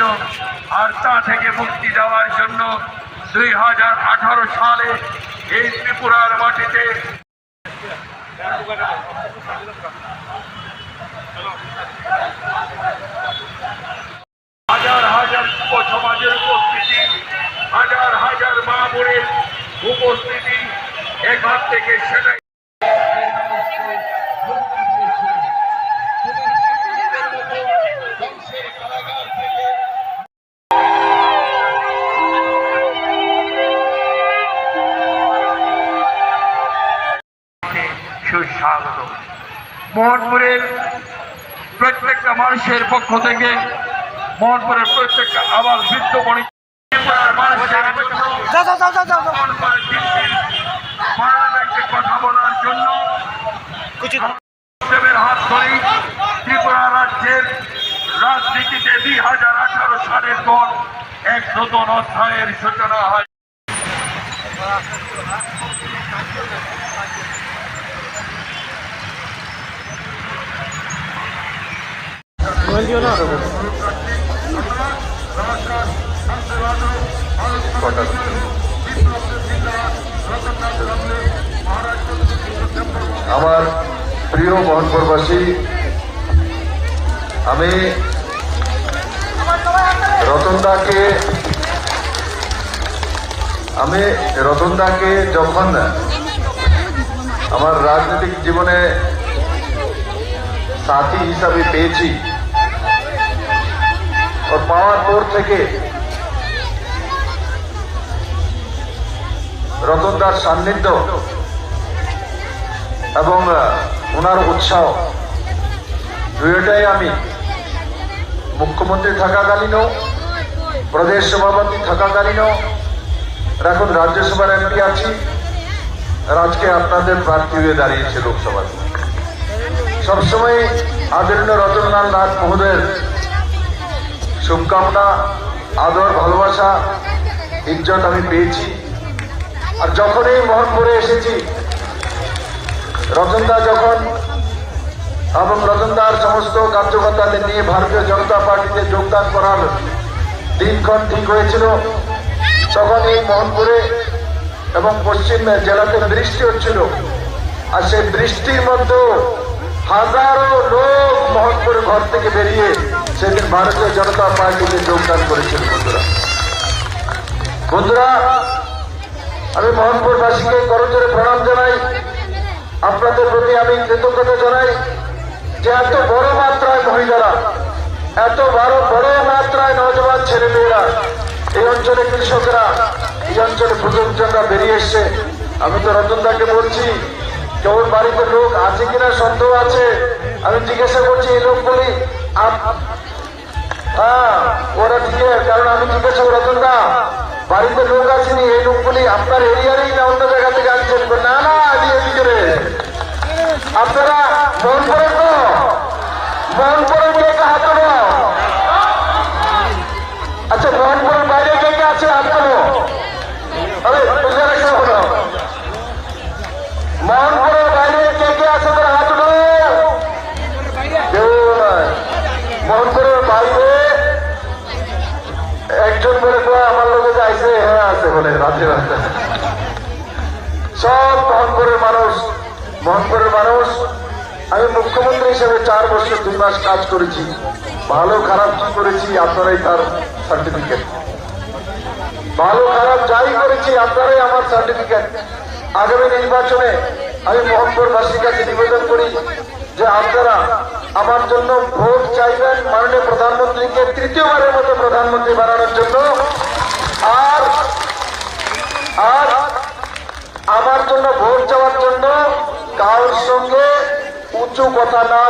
ছিল আর তা থেকে মুক্তি দেওয়ার জন্য দুই সালে এই ত্রিপুরার মাটিতে হাজার হাজার যুব সমাজের উপস্থিতি, হাজার হাজার মা বোনের উপস্থিতি, এখান থেকে সেটাই সুস্বাগত মোহনপুরের প্রত্যেকটা মানুষের পক্ষ থেকে মোহনপুরের প্রত্যেকটা আবার বৃদ্ধ পার্লামেন্টে কথা বলার জন্য। হাত ত্রিপুরা রাজ্যের রাজনীতিতে দুই হাজার আঠারো সালের পর এক নতুন অধ্যায়ের সূচনা হয়। আমার প্রিয় মোহনপুরবাসী আমি রতনদাকে আমি রতনদাকে যখন আমার রাজনৈতিক জীবনে সাথী হিসাবে পেয়েছি পাওয়ার পর থেকে রতনদার সান্নিধ্য এবং ওনার উৎসাহ। দুইটাই আমি মুখ্যমন্ত্রী থাকাকালীনও, প্রদেশ সভাপতি থাকাকালীনও, আর এখন রাজ্যসভার এমপি আছি। আজকে আপনাদের প্রার্থী হয়ে দাঁড়িয়েছে লোকসভাতে সবসময় আদরণীয় রতনলাল নাথ মহোদয়ের শুভকামনা, আদর, ভালোবাসা, ইজ্জত আমি পেয়েছি। আর যখনই মোহনপুরে এসেছি, রতনদা যখন, এবং রতনদার সমস্ত কার্যকর্তাদের নিয়ে ভারতীয় জনতা পার্টিতে যোগদান করার দিনক্ষণ ঠিক হয়েছিল, তখন এই মোহনপুরে এবং পশ্চিম জেলাতে বৃষ্টি হচ্ছিল। আর সেই বৃষ্টির মধ্যেও হাজারো লোক মোহনপুরে ঘর থেকে বেরিয়ে সেদিন ভারতীয় জনতা পার্টিতে যোগদান করেছিল, বন্ধুরা। বন্ধুরা, আমি মোহনপুরবাসীকে করজোরে প্রণাম জানাই। আপনাদের প্রতি আমি কৃতজ্ঞতা জানাই যে এত বড় মাত্রায় মহিলারা, এত বড় বড় মাত্রায় নজওয়ান ছেলেমেয়েরা এই অঞ্চলে কৃষকরা, এই অঞ্চলে প্রযোজকরা বেরিয়ে এসছে। আমি তো রতনদাকে বলছি ওর বাড়িতে লোক আছে কিনা সন্দেহ আছে? আমি জিজ্ঞাসা করছি, এই লোকগুলি হ্যাঁ ওরা ঠিক, কারণ আমি জিজ্ঞাসা করতাম না, বাড়িতে লোক আসেনি, এই লোকগুলি আপনার এরিয়ারই না, অন্য জায়গা থেকে আসছেন। না না আপনারা ফোন করেন মোহনপুরের বাইরে একজন বলে আমার লোকে যাইছে হ্যাঁ আছে বলে রাত্রে রাত্রে সব মোহনপুরের মানুষ মোহনপুরের মানুষ। আমি মুখ্যমন্ত্রী হিসেবে চার বছর দুই মাস কাজ করেছি। ভালো, খারাপ কি করেছি, আপনারাই তার সার্টিফিকেট ভালো, খারাপ যাই করেছি, আপনারাই আমার সার্টিফিকেট আগামী নির্বাচনে আমি মোহনপুরবাসীর কাছে নিবেদন করি যে আপনারা আমার জন্য ভোট চাইবেন মাননীয় প্রধানমন্ত্রীকে তৃতীয়বারের মতো প্রধানমন্ত্রী বানানোর জন্য। আর আর আমার জন্য ভোট চাওয়ার জন্য কারোর সঙ্গে উঁচু কথা না